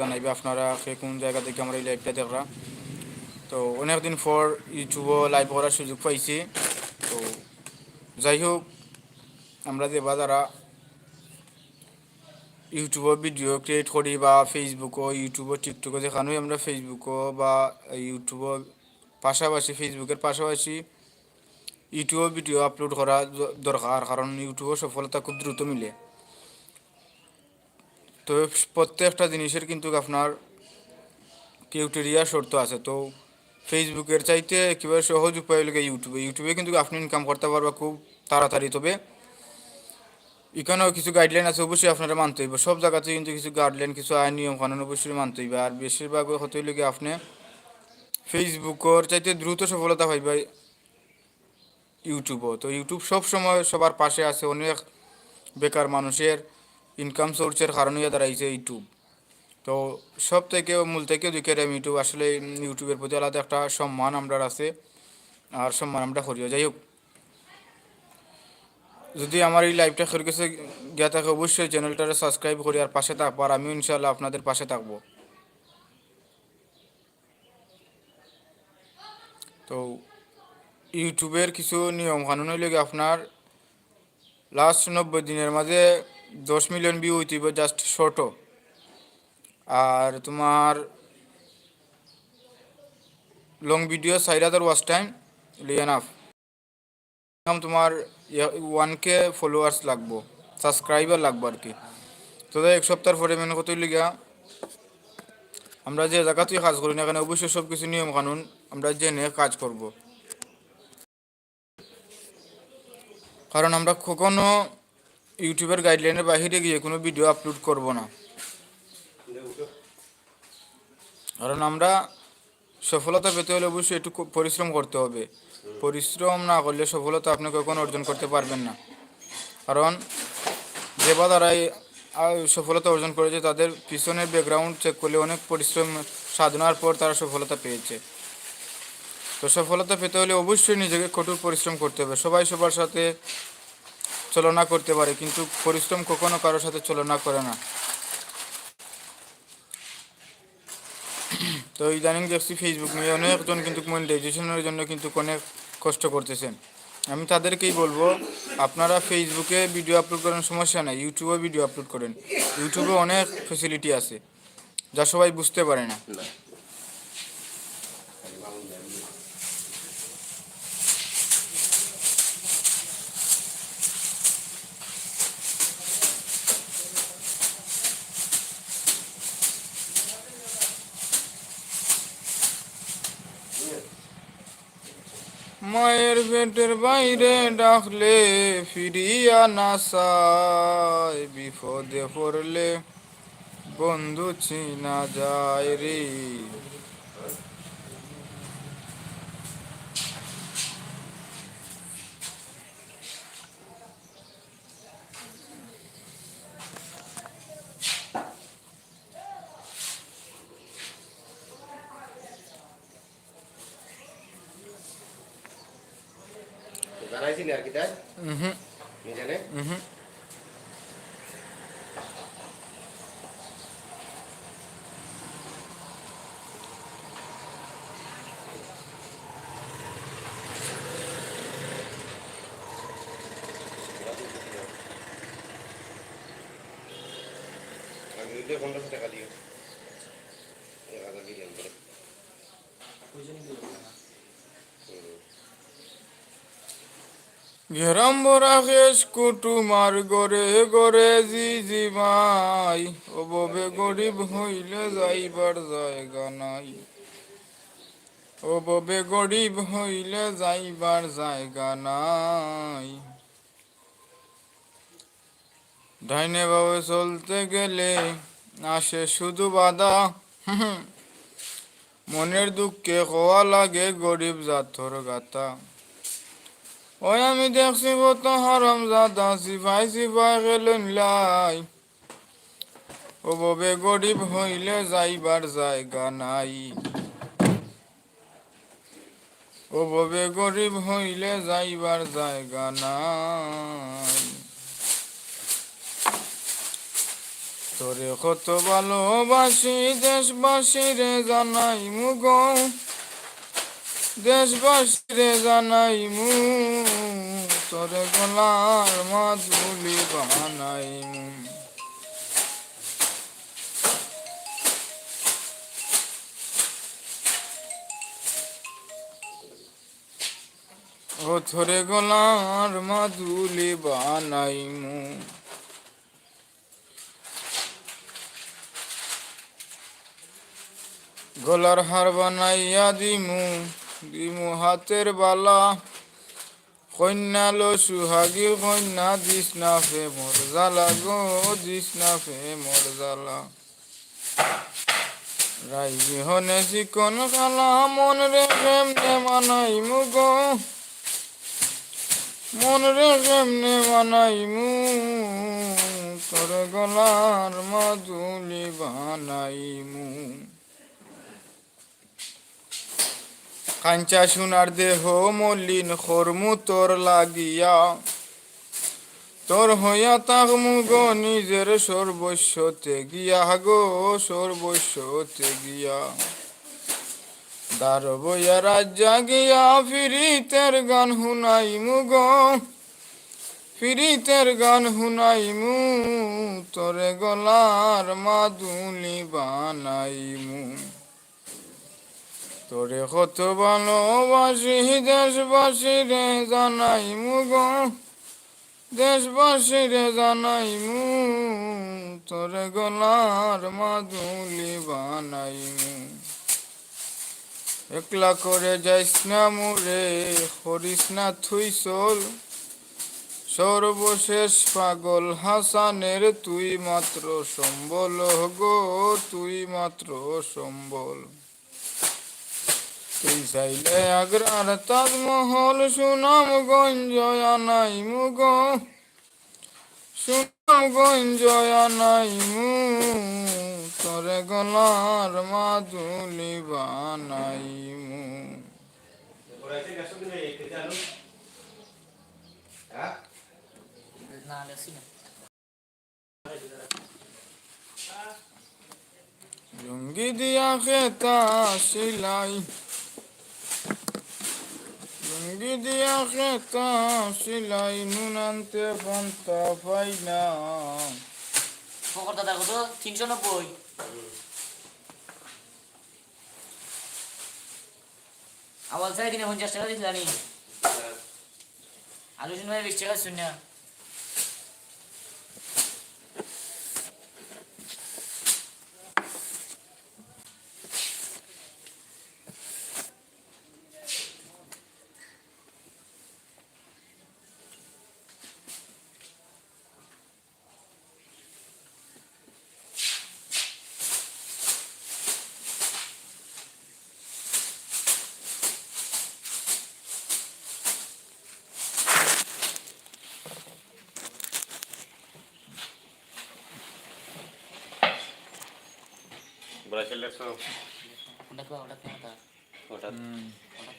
জানাইবে আপনারা, সে কোন জায়গা থেকে আমরা এই লাইভটা দেখরা তো অনেকদিন পর ইউটিউবও লাইভ করার সুযোগ পাইছি। তো যাই হোক, আমরা দেবা যারা ইউটিউবও ভিডিও ক্রিয়েট করি বা ফেসবুকও ইউটিউবও টিকটকও যেখানেই আমরা ফেসবুকও বা ইউটিউবও পাশাপাশি ফেসবুকের পাশাপাশি ইউটিউবও ভিডিও আপলোড করা দরকার। কারণ ইউটিউবও সফলতা খুব দ্রুত মিলে। তো প্রত্যেকটা জিনিসের কিন্তু আপনার কিউটেরিয়া শর্ত আছে। তো ফেসবুকের চাইতে একেবারে সহজ উপায় হলো ইউটিউবে ইউটিউবে কিন্তু আপনি ইনকাম করতে পারবা খুব তাড়াতাড়ি। তবে এখানেও কিছু গাইডলাইন আছে, অবশ্যই আপনারা মানতে হইব। সব জায়গাতে কিন্তু কিছু গাইডলাইন কিছু আইন, নিয়ম, কানুন অবশ্যই মানতে হইবে। আর বেশিরভাগ হতে হইলে কি আপনি ফেসবুকের চাইতে দ্রুত সফলতা পাইবা ইউটিউবও তো ইউটিউব সব সময় সবার পাশে আছে, অনেক বেকার মানুষের। ইনকাম সোর্সের কারণে দাঁড়াইছে ইউটিউব তো সব থেকে মূল থেকে দিকে ইউটিউব আসলে ইউটিউবের প্রতি আলাদা একটা সম্মান আমরা আছে, আর সম্মান আমরা করিও। যাই হোক, যদি আমার এই লাইভটা খেয়ে গেছে গিয়া থাকে, অবশ্যই চ্যানেলটারে সাবস্ক্রাইব করি, আর পাশে থাকব, আর আমিও ইনশাল্লাহ আপনাদের পাশে থাকব। তো ইউটিউবের কিছু নিয়ম কানুন হইলে গিয়ে আপনার লাস্ট নব্বই দিনের মাঝে দশ মিলিয়ন ভিউ হইতে জাস্ট শর্টও আর তোমার লং ভিডিও চার হাজার ওয়াচ টাইম লিয়ানাফ তোমার ওয়ান কে ফলোয়ার্স লাগবো সাবস্ক্রাইবার লাগবো আর কি। তো এক সপ্তাহ পরে মেনে কত লিগা আমরা যে জায়গাতেই কাজ করি না এখানে অবশ্যই সব কিছু নিয়ম কানুন, আমরা জেনে কাজ করব। কারণ আমরা কখনো ইউটিউবের গাইডলাইনের বাইরে গিয়ে কোনো ভিডিও আপলোড করব না। কারণ আমরা সফলতা পেতে হলে অবশ্যই একটু পরিশ্রম করতে হবে। পরিশ্রম না করলে সফলতা আপনি কখনো অর্জন করতে পারবেন না। কারণ যে বা আহ, সফলতা অর্জন করেছে তাদের পিছনের ব্যাকগ্রাউন্ড চেক করলে অনেক পরিশ্রম সাধনার পর তারা সফলতা পেয়েছে। তো সফলতা পেতে হলে অবশ্যই নিজেকে কঠোর পরিশ্রম করতে হবে। সবাই সবার সাথে তুলনা করতে পারে, কিন্তু পরিশ্রম কখনো কারোর সাথে চলনা করে না। তো ইদানিং দেখছি ফেসবুক নিয়ে অনেকজন কিন্তু মনিটাইজেশনের জন্য কিন্তু অনেক কষ্ট করতেছেন। আমি তাদেরকেই বলব, আপনারা ফেসবুকে ভিডিও আপলোড করেন, সমস্যা নাই ইউটিউবে ভিডিও আপলোড করেন। ইউটিউবে অনেক ফেসিলিটি আছে, যা সবাই বুঝতে পারে না। মায়ের পেটের বাইরে ডাকলে ফিরিয়া না সায় বিপদে পড়লে বন্ধু চিনা যায় রে। জানাইছিলি আর কি তাই? দিলে পনেরোশো টাকা দিও। এক হাজার দিলাম করে। ঘেরাম বরা খেস কুটুমার গরে গরে জি জি মাই। ও ববে গরিব হইলে যাইবার জায়গা নাই। ও ববে গরিব হইলে যাইবার জায়গা নাই। ডাইনে ভাবে চলতে গেলে আসে শুধু বাধা। মনের দুঃখে হওয়া লাগে গরিব জাতর গাতা ওই আমি দেখছি কত হারাম জাদা সিপাই সিপাই গেলেন লাই। ও ববে গরিব হইলে যাইবার জায়গা নাই। ও ববে গরিব হইলে যাইবার জায়গা নাই। তোরে কত ভালোবাসি দেশবাসী রে জানাই মুগ দেশবাসী রে জানাই মু, তোরে গলার মাদুলি বানাই মু। ও থরে গলার মাদুলি বানাই মু। গলার হার বানাইয়া দিমু। দিমু হাতের বালা। কন্যা লো সুহাগী, কন্যা দিস না ফে মোর জালা গো দিস না ফে মোর জালা রাই বিহনে চিকন খালা মন রে কেমনে মানাই মু গো। মন রে কেমনে মানাই মু তোর গলার মাদুলি বানাই মু কাঞ্চা সোনার দেহ মলিন খরমু তোর লাগিয়া। তোর হইয়া তাকমু গো নিজের সর্বস্বতে গিয়া গো, সর্বস্বতে গিয়া। দার বইয়া রাজ্যা গিয়া ফিরিতের গান হুনাইমু গো, ফিরিতের গান হুনাইমু তোরে গলার মাদুলি বানাইমু। তোরে কত ভালোবাসি, দেশবাসী রে জানাই মুগ দেশবাসী রে জানাই মু, তোরে গলার মাদুলি বানাই মু। একলা করে যাইস না মুরে হরিস না থুই চল সর্বশেষ পাগল হাসানের, তুই মাত্র সম্বল গো, তুই মাত্র সম্বল। তুই চাইলে আগ্রার তাজমহল সুনাম গঞ্জ আনাই মুগ সুনাম গঞ্জ আনাই মু। তোরে গলার মাদুলি বানাই মু। নাই লুঙ্গি দিয়া খেতা, সিলাই দিয়া খেতা সিলাই নুন আনতে পান্তা পাই না ফকর দাদা কত তিনশো নব্বই আওয়াল সাড়ে দিনে পঞ্চাশ টাকা দিছিল নি আলু শুনে বিশ টাকা শূন্য পড়াইছে লেখছো ওটা। ওটা ওটা